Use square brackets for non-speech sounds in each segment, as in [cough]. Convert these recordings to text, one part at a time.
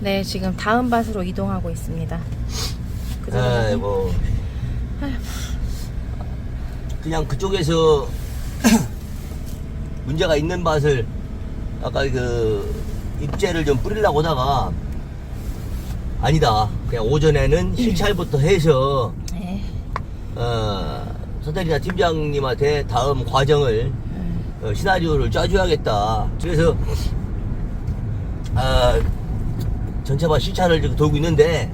네, 지금 다음 밭으로 이동하고 있습니다. 그 전에 아이고. 그냥 그쪽에서 [clears throat] 문제가 있는 밭을 아까 그 입재를 좀 뿌리려고 하다가 아니다. 그냥 오전에는 실찰부터 해서 네. 어, 선택이나 팀장님한테 다음 과정을 어, 시나리오를 짜줘야겠다. 그래서 아, 전체반 실차를 지금 돌고 있는데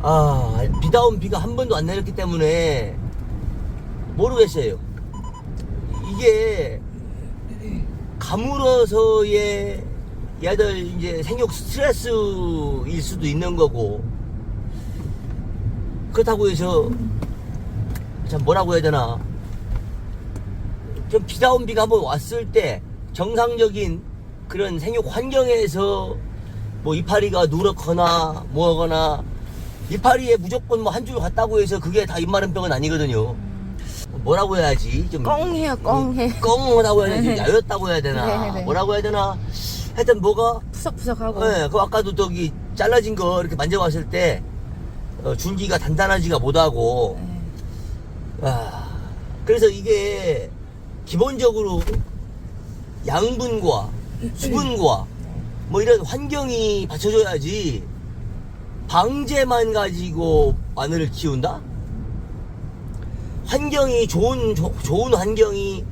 아 비다운 비가 한 번도 안 내렸기 때문에 모르겠어요. 이게 가물어서의 얘들 이제 생육 스트레스일 수도 있는 거고 그렇다고 해서 참 뭐라고 해야 되나 좀 비다운 비가 한번 왔을 때 정상적인 그런 생육 환경에서 뭐 이파리가 누렇거나 뭐하거나 이파리에 무조건 뭐 한 줄 갔다고 해서 그게 다 입마른 병은 아니거든요. 뭐라고 해야지 좀 꽁해요, 꽁해. 꽁하다고 해야 되나 네. 야였다고 해야 되나 네, 네. 뭐라고 해야 되나 하여튼 뭐가 푸석푸석하고. 네, 그 아까도 저기 잘라진 거 이렇게 만져봤을 때 어, 준기가 단단하지가 못하고 네. 아, 그래서 이게 기본적으로 양분과 수분과 뭐 이런 환경이 받쳐줘야지 방제만 가지고 마늘을 키운다? 환경이 좋은 조- 좋은 환경이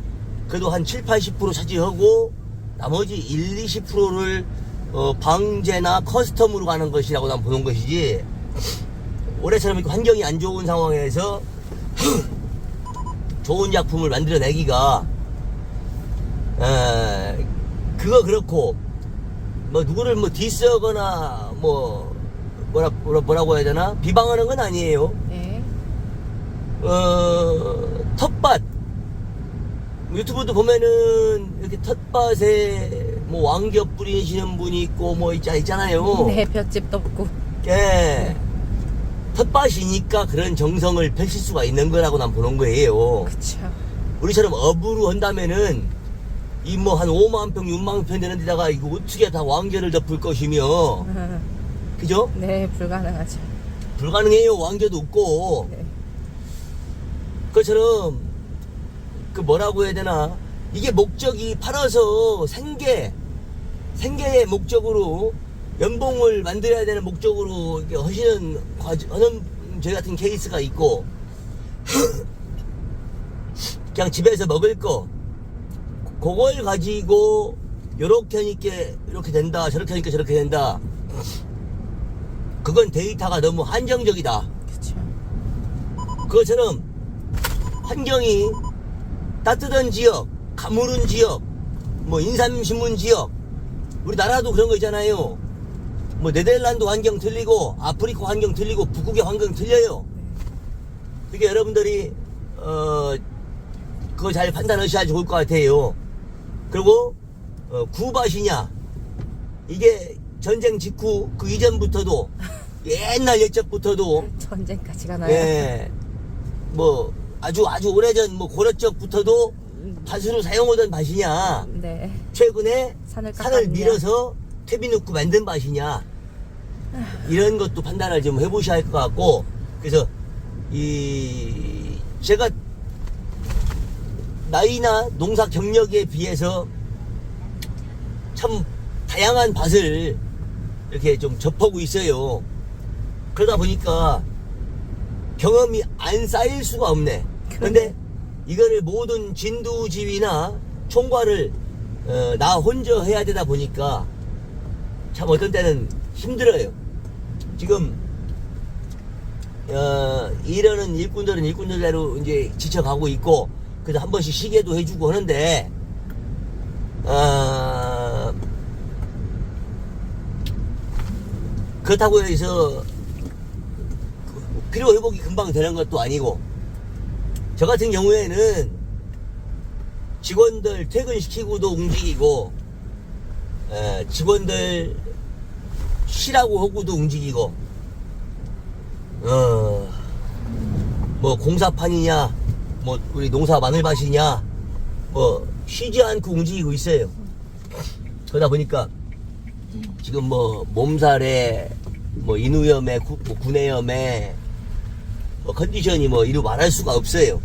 그래도 한 7, 80% 차지하고 나머지 1, 20%를 어, 방제나 커스텀으로 가는 것이라고 난 보는 것이지 올해처럼 이렇게 환경이 안 좋은 상황에서 [clears throat] 좋은 작품을 만들어내기가 에, 그거 그렇고 뭐 누구를 뭐 디스하거나 뭐 뭐라, 뭐라 뭐라 고 해야 되나 비방하는 건 아니에요. 네. 어 텃밭 유튜브도 보면은 이렇게 텃밭에 뭐 왕겹 뿌리시는 분이 있고 뭐 있자 있잖아요. 네, 볏짚 덮고. 예. 텃밭이니까 그런 정성을 펼칠 수가 있는 거라고 난 보는 거예요. 그쵸. 우리처럼 업으로 한다면은 이 뭐 한 5만 평, 6만 평 되는 데다가 이거 어떻게 다 왕겨를 덮을 것이며 [laughs] 그죠? 네, 불가능하죠. 불가능해요. 왕겨도 없고 네. 그처럼 그 뭐라고 해야 되나 이게 목적이 팔아서 생계 생계의 목적으로 연봉을 만들어야 되는 목적으로 이렇게 하시는 과정 하는 저희 같은 케이스가 있고 [laughs] 그냥 집에서 먹을 거 그걸 가지고 요렇게 하니까 이렇게 된다 저렇게 하니까 저렇게 된다 그건 데이터가 너무 한정적이다 그쵸. 그것처럼 환경이 따뜻한 지역, 가물은 지역, 뭐 인삼신문 지역, 우리나라도 그런 거 있잖아요. 뭐 네덜란드 환경 틀리고 아프리카 환경 틀리고 북극의 환경 틀려요. 그게 여러분들이 어 그거 잘 판단하셔야 좋을 것 같아요. 그리고 어, 구밭이냐 이게 전쟁 직후 그 이전부터도 옛날 옛적부터도 [laughs] 전쟁까지 가나요? 예. 뭐 아주 아주 오래전 뭐 고려적부터도 밭으로 사용하던 밭이냐 네. 최근에 산을 산을 깎았냐. 밀어서 퇴비 넣고 만든 밭이냐 이런 것도 판단을 좀 해보셔야 할 것 같고 그래서 이 제가 나이나 농사 경력에 비해서 참 다양한 밭을 이렇게 좀 접하고 있어요. 그러다 보니까 경험이 안 쌓일 수가 없네. 그런데 이거를 모든 진두지휘나 총괄을 어, 나 혼자 해야 되다 보니까 참 어떤 때는 힘들어요. 지금 어, 일하는 일꾼들은 일꾼들대로 이제 지쳐가고 있고 그래서 한 번씩 쉬게도 해주고 하는데 어, 그렇다고 해서 필요 회복이 금방 되는 것도 아니고 저 같은 경우에는 직원들 퇴근시키고도 움직이고 에, 직원들 쉬라고 하고도 움직이고 어, 뭐 공사판이냐 뭐 우리 농사 마늘밭이냐 뭐 쉬지 않고 움직이고 있어요 그러다 보니까 지금 뭐 몸살에 뭐 인후염에 구, 뭐 구내염에 뭐 컨디션이 뭐 이루 말할 수가 없어요.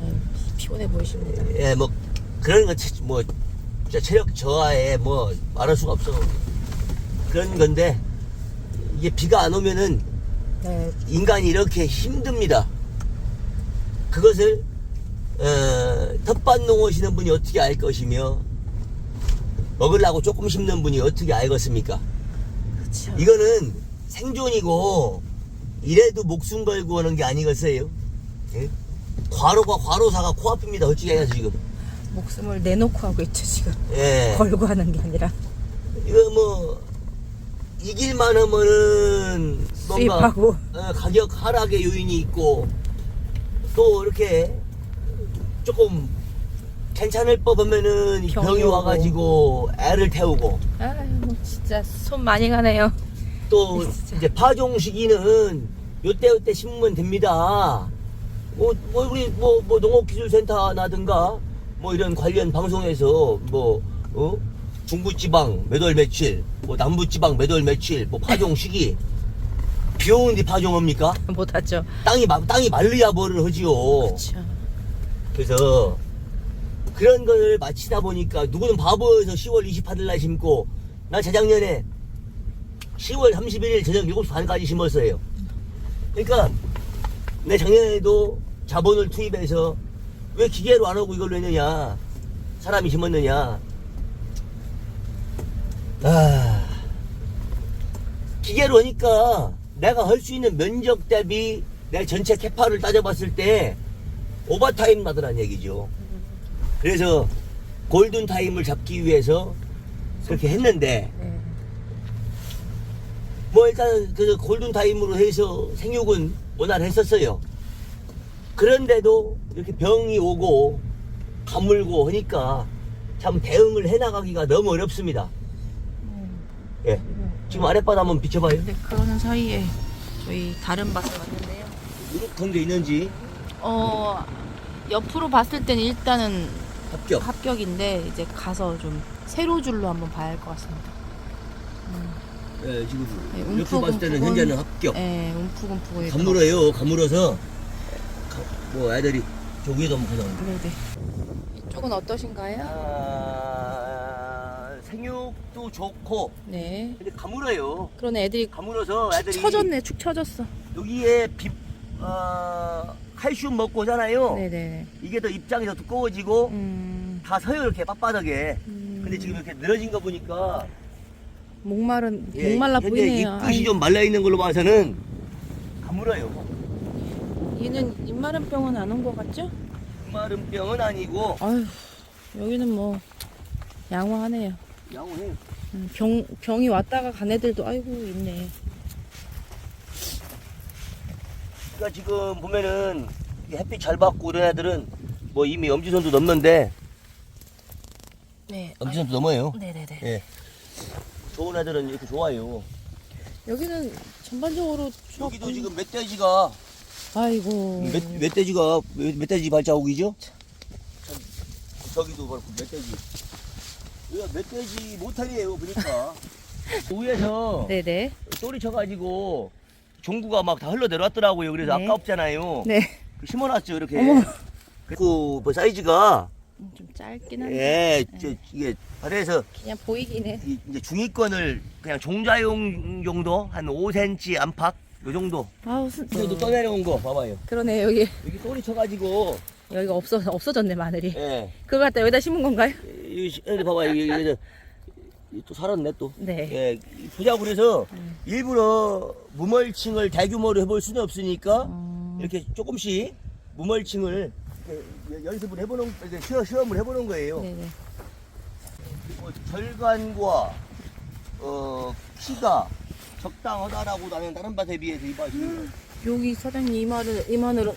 네, 피곤해 보이십니다. 예, 뭐 그런 거뭐 진짜 체력 저하에 뭐 말할 수가 없어. 그런 건데 이게 비가 안 오면은 네, 인간이 이렇게 힘듭니다. 그것을 어, 텃밭 농하시는 분이 어떻게 알 것이며 먹으려고 조금 심는 분이 어떻게 알겠습니까? 그렇죠. 이거는 생존이고 이래도 목숨 걸고 하는 게 아니겠어요? 예? 과로가 과로사가 코앞입니다. 솔직히 해서 지금. 목숨을 내놓고 하고 있죠 지금. 예. 걸고 하는 게 아니라 이거 뭐 이길만 하면은 뭔가 수입하고. 어, 가격 하락의 요인이 있고 또 이렇게 조금 괜찮을 법하면은 병이 병이 오고. 와가지고 애를 태우고 아유 진짜 손 많이 가네요. 또 진짜. 이제 파종 시기는 요때 요때 심으면 됩니다. 뭐, 뭐 우리 뭐, 뭐 농업기술센터나든가 뭐 이런 관련 방송에서 뭐 어? 중부지방 몇 월 며칠, 뭐 남부지방 몇 월 며칠, 뭐 파종 시기 비 오는데 파종합니까? 못하죠. 땅이 마- 땅이 말려야 뭐를 하지요. 그렇죠. 그래서 그런 걸 마치다 보니까 누구는 바보여서 10월 28일 날 심고 난 재작년에 10월 31일 저녁 7시 반까지 심었어요. 그러니까 내 작년에도 자본을 투입해서 왜 기계로 안 하고 이걸로 했느냐 사람이 심었느냐 아 기계로 하니까 내가 할 수 있는 면적 대비 내 전체 캐파를 따져봤을 때 오버타임 나더란 얘기죠. 그래서 골든 타임을 잡기 위해서 그렇게 했는데 네. 뭐 일단 그 골든 타임으로 해서 생육은 원활했었어요. 그런데도 이렇게 병이 오고 가물고 하니까 참 대응을 해나가기가 너무 어렵습니다. 예. 지금 아랫바닥 한번 비춰봐요. 네, 그러는 사이에 저희 다른 밭을 왔는데요. 이렇게 게 있는지 어 옆으로 봤을 때는 일단은 합격. 합격인데 이제 가서 좀 세로 줄로 한번 봐야 할 것 같습니다. 예, 지금 네, 이렇게 봤을 때는 현재는 합격. 네, 움푹움푹. 가물어요. 가물어서 가- 뭐 애들이 저기에도 한번 가자. 네네. 이쪽은 어떠신가요? 아, 생육도 좋고 네. 근데 가물어요. 그런 애들이 가물어서 애들이 처졌네, 축 처졌어. 여기에 비, 어, 칼슘 먹고 오잖아요. 네네. 이게 더 입장이 더 두꺼워지고 음, 다 서요 이렇게 빳빳하게. 음, 근데 지금 이렇게 늘어진 거 보니까 목마른 예, 목말라 현재 보이네요. 이 끝이 아이, 좀 말라 있는 걸로 봐서는 가물어요. 얘는 입마른 병은 안 온 것 같죠? 마른 병은 아니고 아유, 여기는 뭐 양호하네요. 양호해. 음, 병 병이 왔다가 간 애들도 아이고 있네. 그러니까 지금 보면은 이 햇빛 잘 받고 이런 애들은 뭐 이미 엄지선도 넘는데 네. 엄지선도 넘어요. 아, 네네네. 예. 좋은 애들은 이렇게 좋아요. 여기는 전반적으로 여기도 조금- 지금 멧돼지가 아이고 멧, 멧돼지가 멧- 멧돼지 발자국이죠? 참, 저기도 그렇고 멧돼지. 이거 멧돼지 모텔이에요 보니까 [laughs] 위에서 네네 소리 쳐가지고 종구가 막 다 흘러 내려왔더라고요. 그래서 네. 아까없잖아요. 네. 심어놨죠 이렇게. 그, 뭐 사이즈가 음, 좀 짧긴 한데 예, 저, 이게 바다에서 그냥 보이긴 해. 이- 이제 중위권을 그냥 종자용 정도 한 5cm 안팎 요 정도. 아우 순. 그래도 떠내려온 거 봐봐요. 그러네 여기 여기 소리 쳐가지고 여기가 없어 없어졌네 마늘이. 예. 그걸 갖다 여기다 심은 건가요? 여기 시- 여기 봐봐 여기 저- 이또 살았네 또. 네. 예, 음. 일부러 무멀칭을 대규모로 해볼 수는 없으니까 음, 이렇게 조금씩 무멀칭을 이렇게 연습을 해보는 이렇게 시험, 시험을 해보는 거예요. 네네. 뭐 절간과 어, 키가 적당하다라고 나는 다른 밭에 비해서 이 밭이 여기 사장님 이 마늘 이 마늘은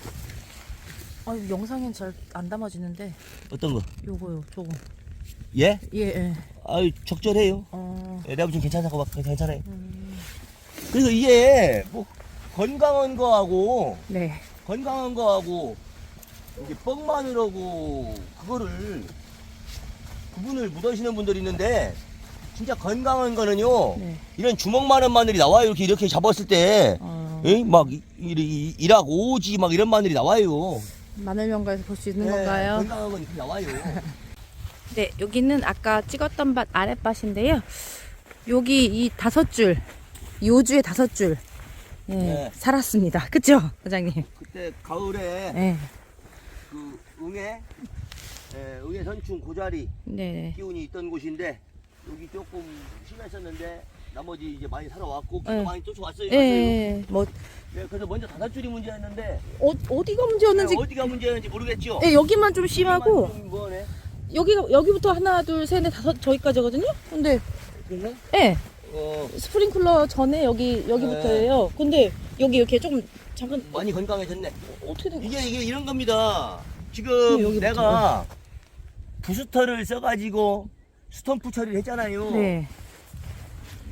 아 영상엔 잘 안 담아지는데 어떤 거? 요거요 조금 예? 예 예. 아유 적절해요. 어. 예, 내가 보기엔 괜찮다고 막 괜찮아요. 음, 그래서 이게 뭐 건강한 거하고 네. 건강한 거하고 이게 뻥마늘하고 그거를 구분을 못 하시는 분들이 있는데 진짜 건강한 거는요. 네. 이런 주먹만한 마늘이 나와요. 이렇게 이렇게 잡았을 때. 어, 예? 막 이- 이- 일학 오지 막 이런 마늘이 나와요. 마늘 명가에서 볼 수 있는 네, 건가요? 건강한 건 이렇게 나와요. [laughs] 네, 여기는 아까 찍었던 밭 아랫밭인데요. 여기 이 다섯 줄, 요주에 다섯 줄, 예, 네. 살았습니다. 그쵸, 사장님? 그때 가을에 네, 그 응애 예, 응애 선충 고자리 네, 기운이 있던 곳인데 여기 조금 심했었는데 나머지 이제 많이 살아왔고 비도 네. 많이 쫓아왔어요. 예, 예, 뭐 네, 그래서 먼저 다섯 줄이 문제였는데 어, 어디가 문제였는지, 네, 어디가 문제였는지 모르겠죠. 예, 여기만 좀 심하고 좀 뭐네. 여기가 여기부터 하나, 둘, 셋, 넷, 다섯 저기까지거든요. 근데, 그래서 예, 어, 스프링클러 전에 여기 여기부터예요. 근데 여기 이렇게 조금 잠깐 많이 건강해졌네. 어떻게 된 이게 이게 이런 겁니다. 네, 지금. 내가 부스터를 써가지고 스톰프 처리를 했잖아요. 네,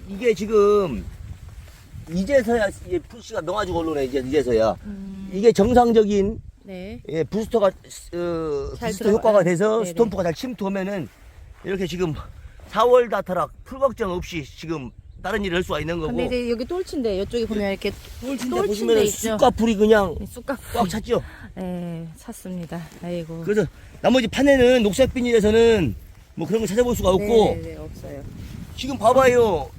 이게 지금 이제서야 이제 푸시가 넣어가지고 올라오네 이제 이제서야 음, 이게 정상적인 네, 예, 부스터가 어, 잘 부스터 들어가- 효과가 돼서 네네. 스톰프가 잘 침투하면은 이렇게 지금 4월 다터락 풀 걱정 없이 지금 다른 일을 할 수가 있는 거고 근데 이제 여기 똘치인데 이쪽에 보면 이렇게 똘친데 똘친데 보시면은 있죠. 쑥가풀이 그냥 쑥갓 꽉 찼죠. 네, 찼습니다. 아이고. 그래서 나머지 판에는 녹색 비닐에서는 뭐 그런 거 찾아볼 수가 없고 네, 네, 없어요. 지금 봐봐요.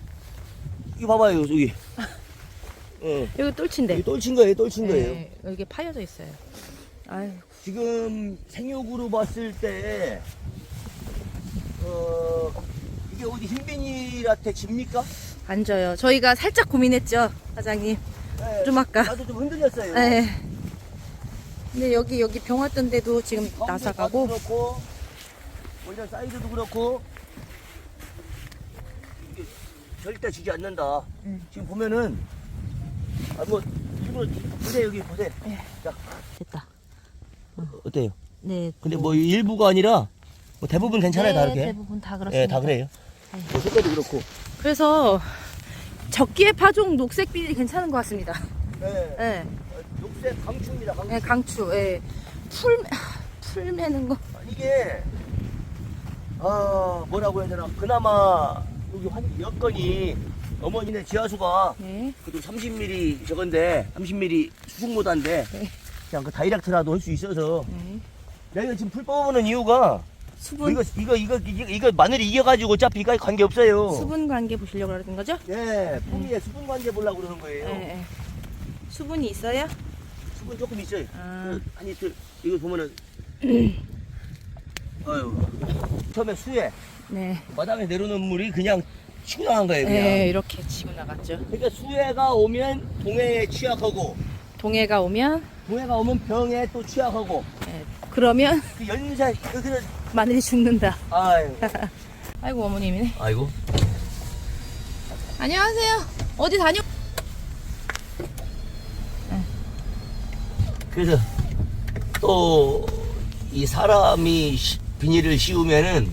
이거 봐봐요 여기. [laughs] 어, 여기 똘치인데. 여기 똘친 거예요, 똘친 거예요. 네, 여기 파여져 있어요. 아유, 지금 생육으로 봤을 때, 어, 이게 어디 흰비닐한테 집니까? 앉아요. 저희가 살짝 고민했죠, 사장님. 네, 좀 아까. 나도 좀 흔들렸어요. 네. 근데 여기 여기 병 왔던 데도 지금 나사가고 그렇고, 원전 사이드도 그렇고, 이게 절대 지지 않는다. 음. 지금 보면은, 아, 뭐, 일부러, 보세요, 여기 보세요. 네. 자. 어때요? 네. 근데 뭐 일부가 아니라, 뭐 대부분 괜찮아요, 다 네, 이렇게. 대부분 다 그렇습니다. 예, 다 그래요. 네. 뭐 색깔도 그렇고. 그래서 적기의 파종 녹색 비닐이 괜찮은 것 같습니다. 네. 네. 녹색 강추입니다, 강추. 네, 강추. 예. 풀 하, 풀 매는 거. 이게 아 뭐라고 해야 되나 그나마 여기 환 여건이 어머니네 지하수가 네. 그래도 30mm 저건데 30mm 수중보다인데 네. 그냥 그 다이렉트라도 할 수 있어서 네. 내가 지금 풀 뽑아보는 이유가 수분 이거 이거 이거 이거, 이거 마늘이 이겨가지고 어차피 이거 관계 없어요. 수분 관계 보시려고 그러는 거죠? 예, 뿌리에 수분 관계 보려고 그러는 거예요. 네. 네. 수분이 있어요? 수분 조금 있어요. 아. 그, 한 이틀 이거 보면은 [clears throat] 아유 처음에 수에 네. 마당에 내려놓은 물이 그냥 치고 나간 거예요. 그냥. 네, 이렇게 치고 나갔죠. 그러니까 수해가 오면 동해에 취약하고 동해가 오면 동해가 오면 병에 또 취약하고 네. 그러면 그 연세 그래서 마늘이 죽는다. 아유 [laughs] 아이고 어머님이네. 아이고 안녕하세요. 어디 다녀? 그래서 또 이 사람이 시- 비닐을 씌우면은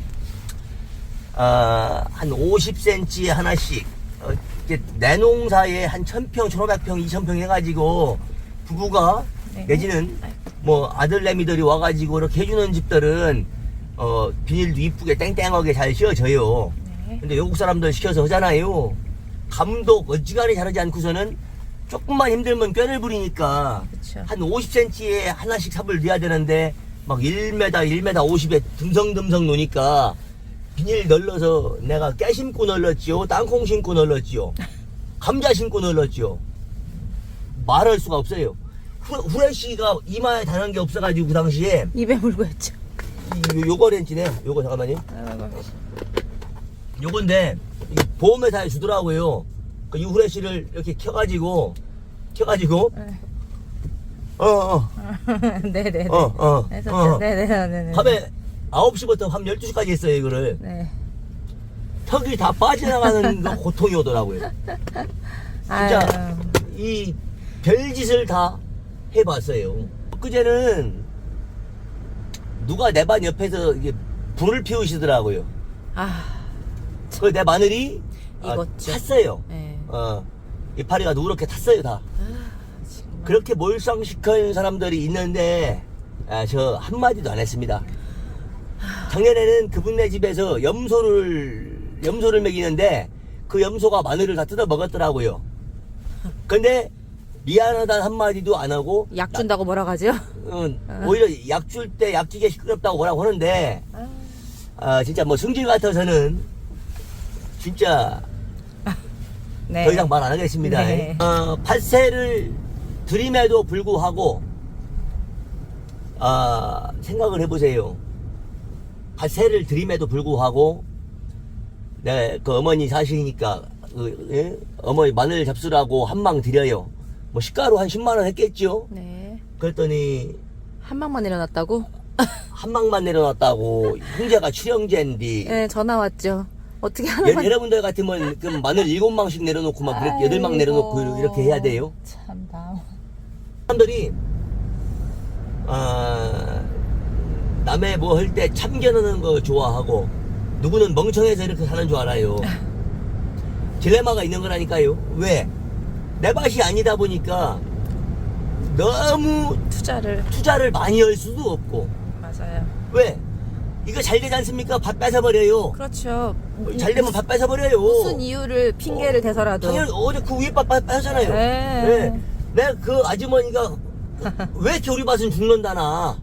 아, 한 50cm 하나씩 어, 이렇게 내 농사에 한 1000평, 1500평, 2000평 해가지고 부부가 네. 내지는 뭐 아들내미들이 와가지고 이렇게 해주는 집들은 어, 비닐도 이쁘게 땡땡하게 잘 씌워져요. 네. 근데 외국 사람들 시켜서 하잖아요. 감독 어지간히 잘하지 않고서는 조금만 힘들면 뼈를 부리니까 그렇죠. 한 50cm에 하나씩 삽을 넣어야 되는데 막 1m, 1m 50에 듬성듬성 놓으니까 비닐 널러서 내가 깨 심고 널렀지요. 땅콩 심고 널렀지요. 감자 심고 널렀지요. 말할 수가 없어요. 후, 후레쉬가 이마에 닿는 게 없어가지고 그 당시에 입에 물고 했죠. 이- 요- 요거 렌치네. 요거 잠깐만요. 아이고. 요건데 이 보험회사에 주더라고요. 그 유후레쉬를 이렇게 켜가지고 켜가지고 네. 어어 네네네. 어, 어, 했었죠. 어. 네네네. 밤에 9시부터 밤 12시까지 했어요 이거를 네. 턱이 다 빠져나가는 거 [laughs] 고통이 오더라고요 진짜 아유. 이 별짓을 다 해봤어요 그제는 누가 내 반 옆에서 이게 불을 피우시더라고요 아, 그 내 마늘이 아, 익었죠. 탔어요 네. 어 이파리가 누렇게 탔어요 다 정말. 그렇게 몰상식한 사람들이 있는데 아, 저 한마디도 안 했습니다. 작년에는 그분네 집에서 염소를 염소를 먹이는데 그 염소가 마늘을 다 뜯어 먹었더라고요. 근데 미안하다는 한마디도 안 하고 약 준다고 뭐라 하죠? 어, 오히려 약 줄 때 약 주게 시끄럽다고 뭐라고 하는데 아 진짜 뭐 승질 같아서는 진짜 네. 더 이상 말 안 하겠습니다. 네. 어, 팥새를 들임에도 불구하고 아 생각을 해보세요. 팥새를 들임에도 불구하고 네, 그 어머니 사시니까 그, 예? 어머니 마늘 잡수라고 한 망 드려요. 뭐 시가로 한 10만 원 했겠죠. 네. 그랬더니 한 방만 일어났다고? 한 방만 내려놨다고 형제가 출형제인데 네, 전화 왔죠. 어떻게 여, 하나만. 여러분들 같으면 그럼 마늘 일곱 망씩 내려놓고 막 그렇게 여덟 망 내려놓고 이렇게 해야 돼요. 참, 나. 사람들이 아, 남의 뭐 할 때 참견하는 거 좋아하고 누구는 멍청해서 이렇게 사는 줄 알아요. [laughs] 딜레마가 있는 거라니까요. 왜? 내 밭이 아니다 보니까 너무 투자를. 투자를 많이 할 수도 없고 맞아요. 왜? 이거 잘 되지 않습니까? 밭 뺏어버려요. 그렇죠. 잘 되면 밭 뺏어버려요. 무슨 이유를 핑계를 대서라도. 당연히 어제 그 위에 밭 뺏- 뺏었잖아요. 네. 네. 내가 그 아주머니가 [laughs] 왜 이렇게 우리 밭은 죽는다나.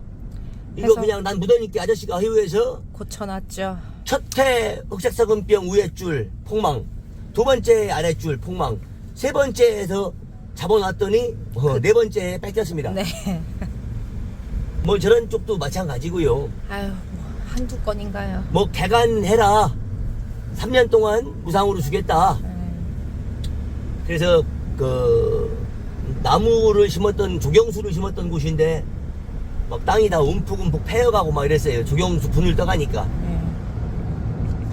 이거 해서- 그냥 난 무더니께 아저씨가 해외에서 고쳐놨죠. 첫해 흑색사금병 위에 줄 폭망, 두 번째 아래 줄 폭망, 세 번째에서 잡아놨더니 어, 네 번째에 뺏겼습니다. 네. 뭐 저런 쪽도 마찬가지고요. 아유, 뭐 한두 건인가요? 뭐 개간해라. 3년 동안 무상으로 주겠다. 네. 그래서 그 나무를 심었던 조경수를 심었던 곳인데 막 땅이 다 움푹움푹 패여가고 막 이랬어요. 조경수 분을 떠가니까 네.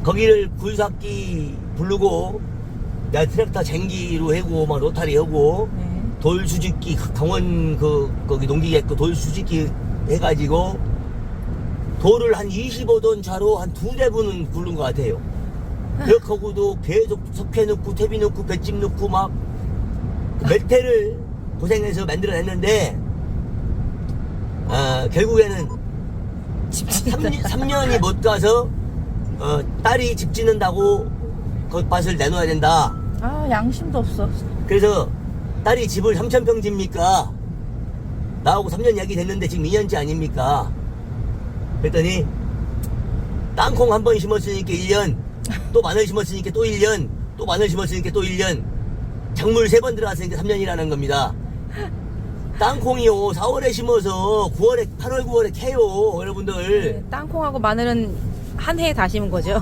거기를 굴삭기 부르고 내가 트랙터 쟁기로 해고 막 로타리 하고 네. 돌 수집기 강원 그 거기 농기계 그 돌 수집기 해가지고 돌을 한 25돈 차로 한 두 대분은 굴른 것 같아요. 그렇게 하고도 계속 석회 넣고 태비 넣고 볏짚 넣고 막 그 멜테를 고생해서 만들어냈는데 아, 결국에는 집 3, 년이못 [laughs] 가서 어, 딸이 집 짓는다고 그 밭을 내놓아야 된다. 아, 양심도 없어. 그래서 딸이 집을 3천평 집니까? 나하고 3년 얘기 됐는데 지금 2년째 아닙니까? 그랬더니 땅콩 한 번 심었으니까 1년 또 마늘 심었으니까 또 1년 또 마늘 심었으니까 또 1년 작물 세번 들어갔으니까 3년이라는 겁니다 땅콩이요 4월에 심어서 9월에 8월 9월에 캐요 여러분들 네, 땅콩하고 마늘은 한 해에 다 심은 거죠.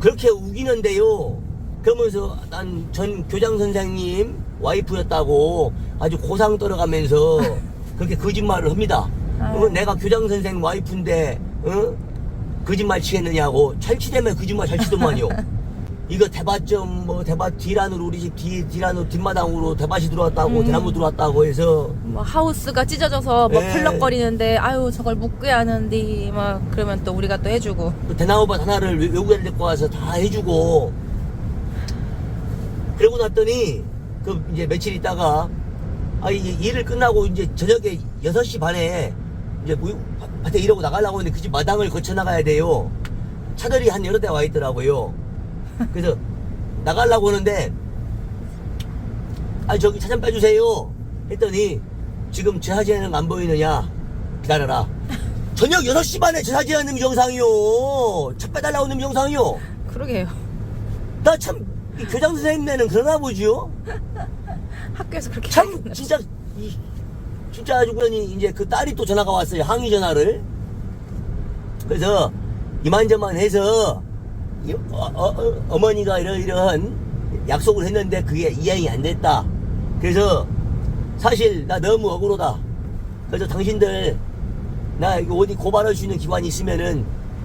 그렇게 우기는데요. 그러면서 난 전 교장 선생님 와이프였다고 아주 고상 떨어가면서 [laughs] 그렇게 거짓말을 합니다. 아유. 어, 내가 교장 선생님 와이프인데 어? 거짓말 치겠느냐고 철치되면 거짓말 잘 치더만요. [laughs] 이거 대밭 좀뭐 대밭 뒤란으로 우리 집 뒤 뒤란으로 뒷마당으로 대밭이 들어왔다고 음. 대나무 들어왔다고 해서 뭐 하우스가 찢어져서 뭐 네. 펄럭거리는데 아유 저걸 묶어야 하는데 막 그러면 또 우리가 또 해주고 그 대나무밭 하나를 외- 외국에 데리고 와서 다 해주고 그러고 났더니 그 이제 며칠 있다가 아 이제 일을 끝나고 이제 저녁에 6시 반에 이제 뭐 밭에 일하고 나가려고 하는데 그 집 마당을 거쳐 나가야 돼요. 차들이 한 여러 대 와 있더라고요. 그래서 나가려고 하는데 아 저기 차 좀 빼주세요. 했더니 지금 제 사진은 안 보이느냐. 기다려라. [laughs] 저녁 6시 반에 저 사진 하는 영상이요. 차 빼달라고 하는 영상이요. 그러게요. 나 참 교장 선생님네는 그러나 보지요? [laughs] 학교에서 그렇게 참 하겠나. 진짜 이, 진짜 아주 그러니 이제 그 딸이 또 전화가 왔어요 항의 전화를. 그래서 이만저만 해서 이- 어, 머니가 이러 이러한 약속을 했는데 그게 이행이 안 됐다. 그래서 사실 나 너무 억울하다. 그래서 당신들 나 이거 어디 고발할 수 있는 기관이 있으면은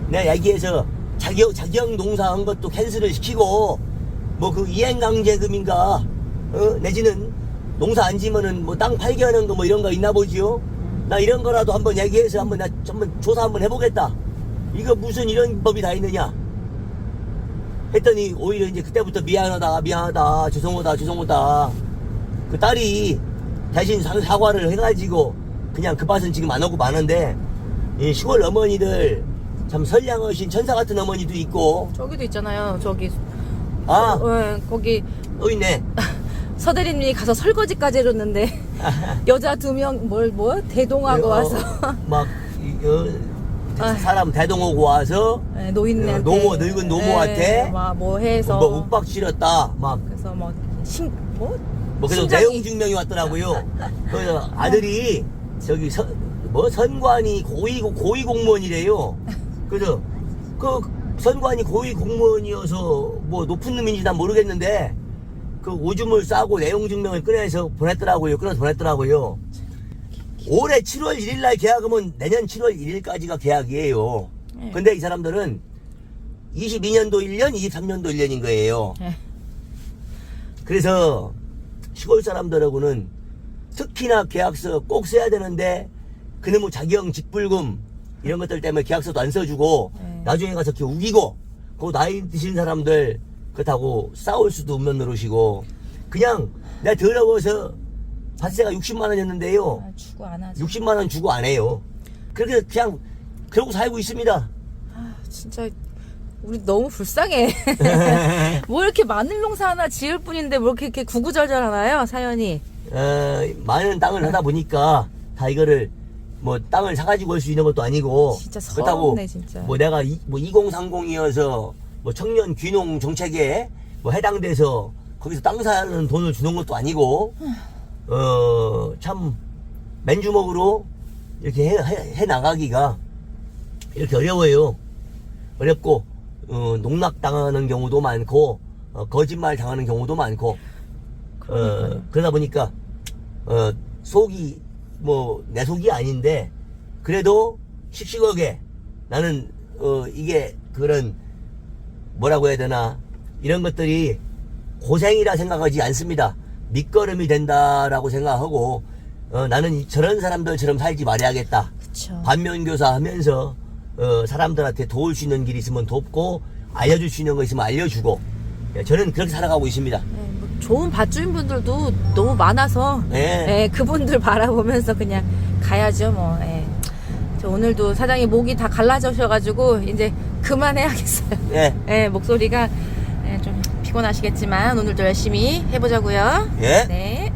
내가 얘기해서 자격 자격 농사한 것도 캔슬을 시키고 뭐 그 이행강제금인가 어? 내지는 농사 안 지면은 뭐 땅 팔게 하는 거 뭐 이런 거 있나 보지요? 나 이런 거라도 한번 얘기해서 한번 나 한번 조사 한번 해보겠다. 이거 무슨 이런 법이 다 있느냐? 했더니 오히려 이제 그때부터 미안하다 미안하다 죄송하다 죄송하다. 그 딸이 대신 사- 사과를 해가지고 그냥 그 밭은 지금 안 하고 마는데 이 시골 어머니들 참 선량하신 천사 같은 어머니도 있고. 저기도 있잖아요. 저기 아. 어, 거기 또 있네 서대리님이 가서 설거지까지 해줬는데 [laughs] 여자 두 명 뭘 뭐? 대동하고 어, 와서. 막 이- 어, 아. 사람 대동 오고 와서 네, 노인네한테. 노모, 늙은 노모한테 막뭐 해서. 뭐 윽박 지렸다 막. 그래서 뭐심뭐? 뭐 그래서 심장이- 내용 증명이 왔더라고요. [laughs] 그래서 아들이 저기 선, 뭐 선관이 고위 고위 공무원이래요. 그래서 그 선관이 고위 공무원이어서 뭐 높은 놈인지 난 모르겠는데 그 오줌을 싸고 내용 증명을 꺼내서 보냈더라고요. 끊어서 보냈더라고요. 올해 7월 1일 날 계약하면 내년 7월 1일까지가 계약이에요. 네. 근데 이 사람들은 22년도 1년, 23년도 1년인 거예요. 네. 그래서 시골 사람들하고는 특히나 계약서 꼭 써야 되는데 그놈의 자기형 직불금 이런 것들 때문에 계약서도 안 써주고 네. 나중에 가서 이렇게 우기고 그 나이 드신 사람들 그렇다고 싸울 수도 없는 노릇이고 그냥 내가 더러워서 화세가 60만 원이었는데요. 아, 주고 안 하지 60만 원 주고 안 해요. 그렇게 그냥 그러고 살고 있습니다. 아, 진짜 우리 너무 불쌍해. [laughs] 뭐 이렇게 마늘 농사 하나 지을 뿐인데 뭐 이렇게, 이렇게 구구절절하나요 사연이? 어, 많은 땅을 하다 보니까 다 이거를 뭐 땅을 사가지고 올 수 있는 것도 아니고. 진짜 그렇다고 서럽네, 진짜. 뭐 내가 이, 뭐 2030이어서 뭐 청년 귀농 정책에 뭐 해당돼서 거기서 땅 사는 돈을 주는 것도 아니고 어 참 맨주먹으로 이렇게 해, 해, 해 나가기가 이렇게 어려워요. 어렵고 어, 농락 당하는 경우도 많고 어, 거짓말 당하는 경우도 많고. 어, 그러다 보니까 어, 속이 뭐 내 속이 아닌데 그래도 씩씩하게 나는 어, 이게 그런 뭐라고 해야 되나 이런 것들이 고생이라 생각하지 않습니다. 밑거름이 된다라고 생각하고 어, 나는 이- 저런 사람들처럼 살지 말아야겠다. 그쵸 반면교사 하면서 어, 사람들한테 도울 수 있는 길이 있으면 돕고 알려줄 수 있는 거 있으면 알려주고 예, 저는 그렇게 살아가고 있습니다. 좋은 밭주인 분들도 너무 많아서 네. 네, 그분들 바라보면서 그냥 가야죠 뭐 예. 저 오늘도 사장이 목이 다 갈라져셔가지고 이제 그만해야겠어요 예. [laughs] 예, 목소리가 예, 좀 피곤하시겠지만 오늘도 열심히 해보자고요 예. 네